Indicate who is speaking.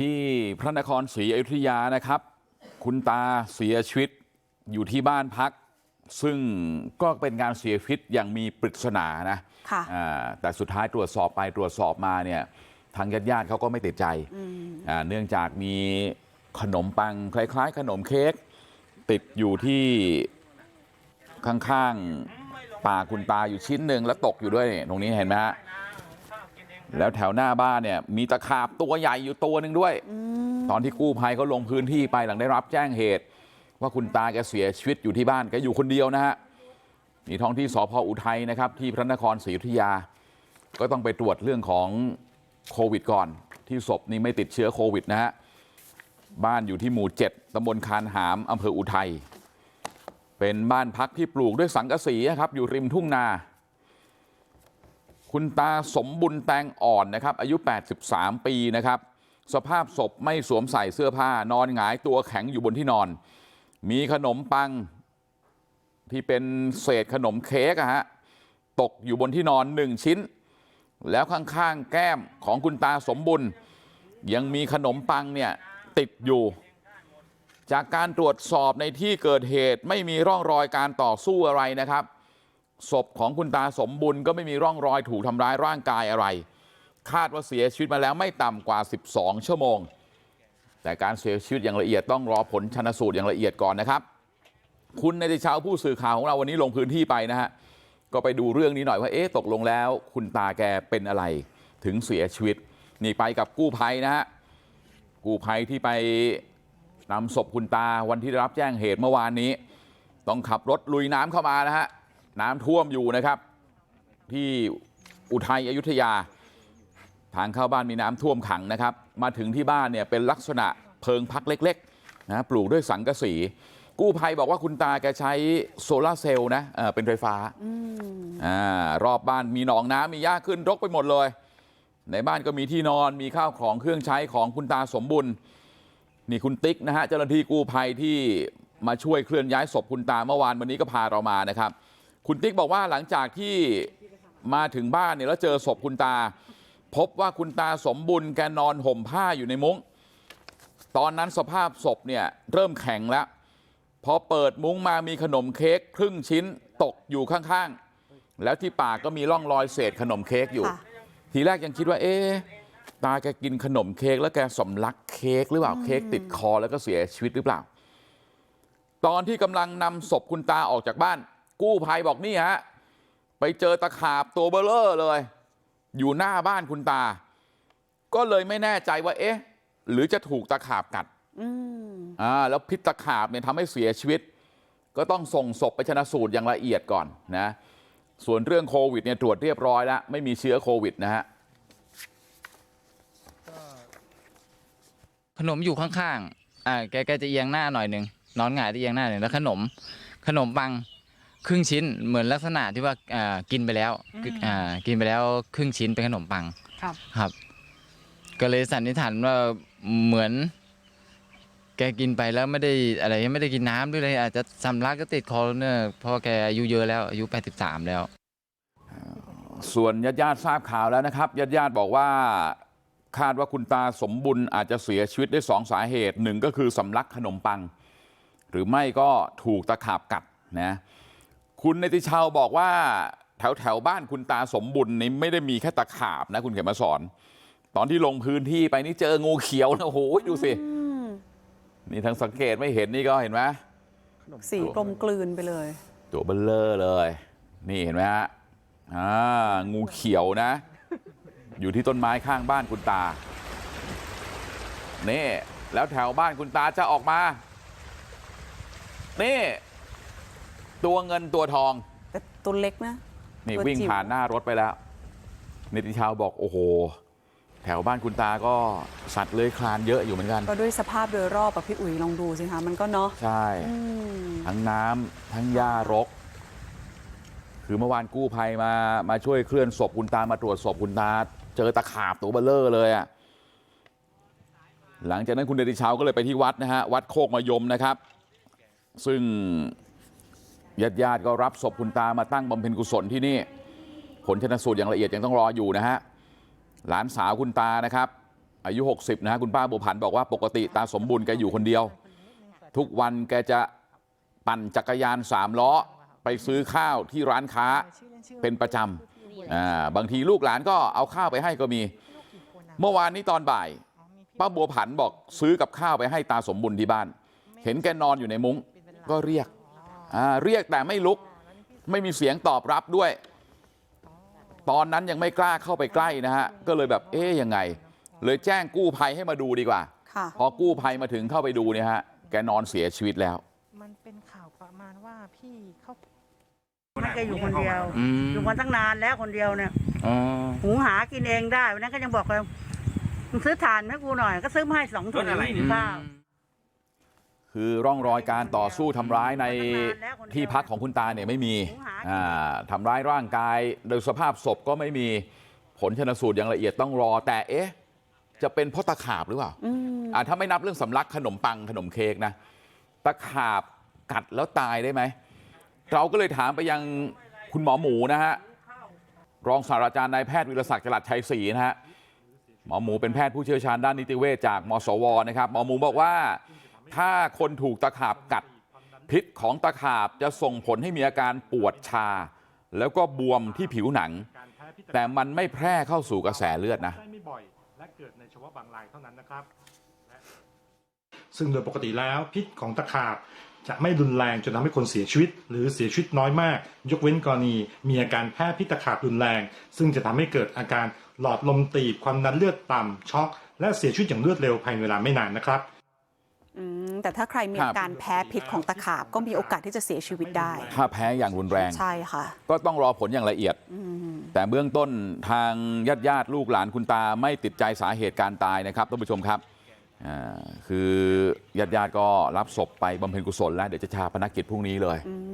Speaker 1: ที่พระนครศรีอยุธยานะครับคุณตาเสียชีวิตอยู่ที่บ้านพักซึ่งก็เป็นการเสียชีวิตอย่างมีปริศนานะ
Speaker 2: ค่ะ
Speaker 1: อ่าแต่สุดท้ายตรวจสอบไปตรวจสอบมาเนี่ยทางญาติญาติๆเขาก็ไม่ติดใจอ่าเนื่องจากมีขนมปังคล้าย ๆ ขนมเค้กติดอยู่ที่ข้างๆปากคุณตาอยู่ชิ้นหนึ่งแล้วตกอยู่ด้วยนี่ตรงนี้เห็นไหมฮะ แล้วแถวหน้าบ้านเนี่ยมีตะขาบตัวใหญ่อยู่ตัวหนึ่งด้วยตอนที่กู้ภัยเขาลงพื้นที่ไปหลังได้รับแจ้งเหตุว่าคุณตาแกเสียชีวิตอยู่ที่บ้านแกอยู่คนเดียวนะฮะนี่ท้องที่สพอุทัยนะครับที่พระนครศรีอยุธยาก็ต้องไปตรวจเรื่องของโควิดก่อนที่ศพนี้ไม่ติดเชื้อโควิดนะฮะบ้านอยู่ที่หมู่7ตำบลคานหามอำเภออุทัยเป็นบ้านพักที่ปลูกด้วยสังกะสีครับอยู่ริมทุ่งนา คุณตาสมบุญแตงอ่อนนะครับอายุ83ปีนะครับสภาพศพไม่สวมใส่เสื้อผ้านอนหงายตัวแข็งอยู่บนที่นอนมีขนมปังที่เป็นเศษขนมเค้กฮะตกอยู่บนที่นอนหนึ่งชิ้นแล้วข้างๆแก้มของคุณตาสมบุญยังมีขนมปังเนี่ยติดอยู่จากการตรวจสอบในที่เกิดเหตุไม่มีร่องรอยการต่อสู้อะไรนะครับ ศพของคุณตาสมบุญก็ไม่มีร่องรอยถูกทำร้ายร่างกายอะไรคาดว่าเสียชีวิตมาแล้วไม่ต่ำกว่า12ชั่วโมงแต่การเสียชีวิตอย่างละเอียดต้องรอผลชนสูตรอย่างละเอียดก่อนนะครับคุณในติเช้าผู้สื่อข่าวของเราวันนี้ลงพื้นที่ไปนะฮะก็ไปดูเรื่องนี้หน่อยว่าเอ๊ะตกลงแล้วคุณตาแกเป็นอะไรถึงเสียชีวิตนี่ไปกับกู้ภัยนะฮะกู้ภัยที่ไปนำศพคุณตาวันที่ได้รับแจ้งเหตุเมื่อวานนี้ต้องขับรถลุยน้ำเข้ามานะฮะ น้ำท่วมอยู่นะครับที่อุทัยอยุธยาทางเข้าบ้านมีน้ำท่วมขังนะครับมาถึงที่บ้านเนี่ยเป็นลักษณะเพิงพักเล็กๆนะปลูกด้วยสังกะสีกู้ภัยบอกว่าคุณตาแกใช้โซลาร์เซลล์นะเอ่อเป็นไฟฟ้าอ่ารอบบ้านมีหนองน้ำมีหญ้าขึ้นรกไปหมดเลยในบ้านก็มีที่นอนมีข้าวของเครื่องใช้ของคุณตาสมบุญนี่คุณติ๊กนะฮะเจ้าหน้าที่กู้ภัยที่มาช่วยเคลื่อนย้ายศพคุณตาเมื่อวานวันนี้ก็พาเรามานะครับ คุณติ๊กบอกว่าหลังจากที่มาถึงบ้านเนี่ยแล้วเจอศพคุณตาพบว่าคุณตาสมบุญแกนอนห่มผ้าอยู่ในมุ้งตอนนั้นสภาพศพเนี่ยเริ่มแข็งแล้วพอเปิดมุ้งมามีขนมเค้กครึ่งชิ้นตกอยู่ข้างๆแล้วที่ปากก็มีร่องรอยเศษขนมเค้กอยู่
Speaker 2: ค่ะ
Speaker 1: ทีแรกยังคิดว่าเอ๊ะตาแกกินขนมเค้กแล้วแกสำลักเค้กหรือเปล่าเค้กติดคอแล้วก็เสียชีวิตหรือเปล่าตอนที่กำลังนำศพคุณตาออกจากบ้าน กู้ภัยบอกนี่ฮะไปเจอตะขาบตัวเบลเลอร์เลยอยู่หน้าบ้านคุณตาก็เลยไม่แน่ใจว่าเอ๊ะหรือจะถูกตะขาบกัด
Speaker 2: อืม
Speaker 1: อ่าแล้วพิษตะขาบเนี่ยทำให้เสียชีวิต ก็ต้องส่งศพไปชนะสูตรอย่างละเอียดก่อนนะส่วนเรื่องโควิดเนี่ยตรวจเรียบร้อยแล้ว ไม่มีเชื้อโควิดนะฮะ
Speaker 3: ขนมอยู่ข้างๆอ่าแกแกจะเอียงหน้าหน่อยหนึ่งนอนหงายจะเอียงหน้าหนึ่งแล้วขนม ขนมปัง ครึ่งชิ้นเหมือนลักษณะที่ว่าอ่ากินไปแล้วอ่ากินไปแล้วครึ่งชิ้นเป็นขนมปัง
Speaker 2: ครับ
Speaker 3: ครับ ก็เลยสันนิษฐานว่าเหมือน แกกินไปแล้วไม่ได้อะไรไม่ได้กินน้ำด้วยเลยอาจจะสำลักก็ติดคอเนี่ยเพราะแกอายุเยอะแล้วอายุ 83 แล้ว
Speaker 1: ส่วนญาติญาติๆทราบข่าวแล้วนะครับญาติญาติๆบอกว่าคาดว่าคุณตาสมบุญอาจจะเสียชีวิตด้วยสองสาเหตุหนึ่งก็คือสำลักขนมปัง หรือไม่ก็ถูกตะขาบกัดนะ คุณนติชาวบอกว่าแถวแถวๆบ้านคุณตาสมบุญนี่ไม่ได้มีแค่ตะขาบนะคุณเขมมาสอนตอนที่ลงพื้นที่ไปนี่เจองูเขียวนะโอ้โหดูสิ
Speaker 2: อืม
Speaker 1: นี่ทั้งสังเกตไม่เห็นนี่ก็เห็นไหม
Speaker 2: สีกลมกลืนไปเลย
Speaker 1: ตัวเบลเลอร์เลยนี่เห็นไหมฮะอ่างูเขียวนะ อยู่ที่ต้นไม้ข้างบ้านคุณตานี่แล้วแถวบ้านคุณตาจะออกมานี่ ตัวเงินตัวทอง
Speaker 2: แต่ตัวเล็กนะ
Speaker 1: นี่
Speaker 2: ตัว
Speaker 1: วิ่ง
Speaker 2: จิ๋ว
Speaker 1: ผ่านหน้ารถไปแล้ว นิติชาวบอกโอ้โห แถวบ้านคุณตาก็สัตว์เลื้อยคลานเยอะอยู่เหมือนกัน
Speaker 2: ก็ด้วยสภาพโดยรอบแบบพี่อุ๋ยลองดูสิคะมันก็เนาะ
Speaker 1: ใช่
Speaker 2: อืม
Speaker 1: ทั้งน้ำทั้งหญ้ารก คือเมื่อวานกู้ภัยมามาช่วยเคลื่อนศพคุณตามาตรวจศพคุณตา เจอตะขาบตัวเบลเลอร์เลยอะ่ะหลังจากนั้นคุณเดชเช้าก็เลยไปที่วัดนะฮะวัดโคกมายมนะครับ ซึ่ง ญาติญาติๆก็รับศพคุณตามาตั้งบำเพ็ญกุศลที่นี่ผลชนสูตรอย่างละเอียดยังต้องรออยู่นะฮะหลานสาวคุณตานะครับอายุ60นะฮะคุณป้าบัวผันบอกว่าปกติตาสมบูรณ์แกอยู่คนเดียวทุกวันแกจะปั่นจักรยานสามล้อไปซื้อข้าวที่ร้านค้าเป็นประจำอ่าบางทีลูกหลานก็เอาข้าวไปให้ก็มีเมื่อวานนี้ตอนบ่ายป้าบัวผันบอกซื้อกับข้าวไปให้ตาสมบุญที่บ้านเห็นแกนอนอยู่ในมุ้งก็เรียก เรียกแต่ไม่ลุกไม่มีเสียงตอบรับด้วยตอนนั้นยังไม่กล้าเข้าไปใกล้นะฮะก็เลยแบบเอ๊ยยังไงเลยแจ้งกู้ภัยให้มาดูดีกว่า
Speaker 2: ค่ะ
Speaker 1: พอกู้ภัยมาถึงเข้าไปดูเนี่ยฮะแกนอนเสียชีวิตแล้ว
Speaker 4: มันเป็นข่าวประมาณว่าพี่เขา
Speaker 5: มันแกอยู่คนเดียว
Speaker 3: อืม
Speaker 5: อยู่มาตั้งนานแล้วคนเดียวเนี่ย
Speaker 3: อ๋อ
Speaker 5: หุงหากินเองได้วันนั้นก็ยังบอกเลยมึงซื้อถ่านให้กูหน่อยก็ซื้อมาให้สองถุงข้าว
Speaker 1: คือร่องรอยการต่อสู้ทำร้ายในที่พักของคุณตาเนี่ยไม่มีอ่าทำร้ายร่างกายโดยสภาพศพก็ไม่มีผลชนสูตรอย่างละเอียดต้องรอแต่เอ๊ะจะเป็นเพราะตะขาบหรือเปล่า
Speaker 2: อืม
Speaker 1: อ่าถ้าไม่นับเรื่องสำลักขนมปังขนมเค้กนะตะขาบกัดแล้วตายได้ไหมเราก็เลยถามไปยังคุณหมอหมูนะฮะรองศาสตราจารย์นายแพทย์วิรศักดิ์จรัสชัยศรีนะฮะหมอหมูเป็นแพทย์ผู้เชี่ยวชาญด้านนิติเวชจากมสวนะครับหมอหมูบอกว่า ถ้าคนถูกตะขาบกัดพิษของตะขาบจะส่งผลให้มีอาการปวดชาแล้วก็บวมที่ผิวหนังแต่มันไม่แพร่เข้าสู่กระแสเลือดนะ
Speaker 6: ได้ไม่บ่อยและเกิดในเฉพาะบางรายเท่านั้นนะครับซึ่งโดยปกติแล้วพิษของตะขาบจะไม่รุนแรงจนทำให้คนเสียชีวิต หรือเสียชีวิตน้อยมาก ยกเว้นกรณีมีอาการแพ้พิษตะขาบรุนแรง ซึ่งจะทำให้เกิดอาการหลอดลมตีบความดันเลือดต่ำช็อก และเสียชีวิตอย่างรวดเร็วภายในเวลาไม่นานนะครับ
Speaker 2: อืม แต่ถ้าใครมี
Speaker 1: ครับ
Speaker 2: อาการแพ้พิษของตะขาบก็มีโอกาสที่จะเสียชีวิตได้
Speaker 1: ถ้าแพ้อย่างรุนแรง
Speaker 2: ใช่ค่ะ
Speaker 1: ก็ต้องรอผลอย่างละเอียด
Speaker 2: อืม
Speaker 1: แต่เบื้องต้นทางญาติญาติๆลูกหลานคุณตาไม่ติดใจสาเหตุการตายนะครับท่านผู้ชมครับอ่าคือญาติญาติๆก็รับศพไปบำเพ็ญกุศลแล้วเดี๋ยวจะชาปนกิจพรุ่งนี้เลย
Speaker 2: อืม